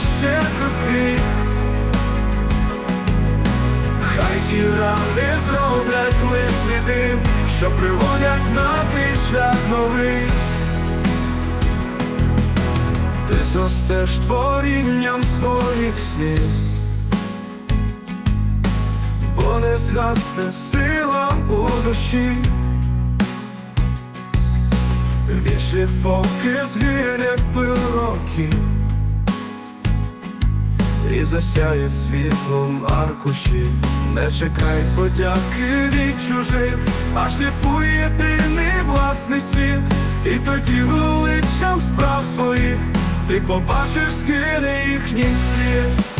ще кровки. Хай ті рани зроблять лиш сліди, що приводять на твій шлях новий. Ти зростеш творінням своїх снів, бо не згасне сила у душі. Вічні фовки пил років і засяє світлом аркуші. Не чекай подяки від чужих, а шліфуй єдиний власний світ, і тоді величам справ своїх ти побачиш скине їхній слід.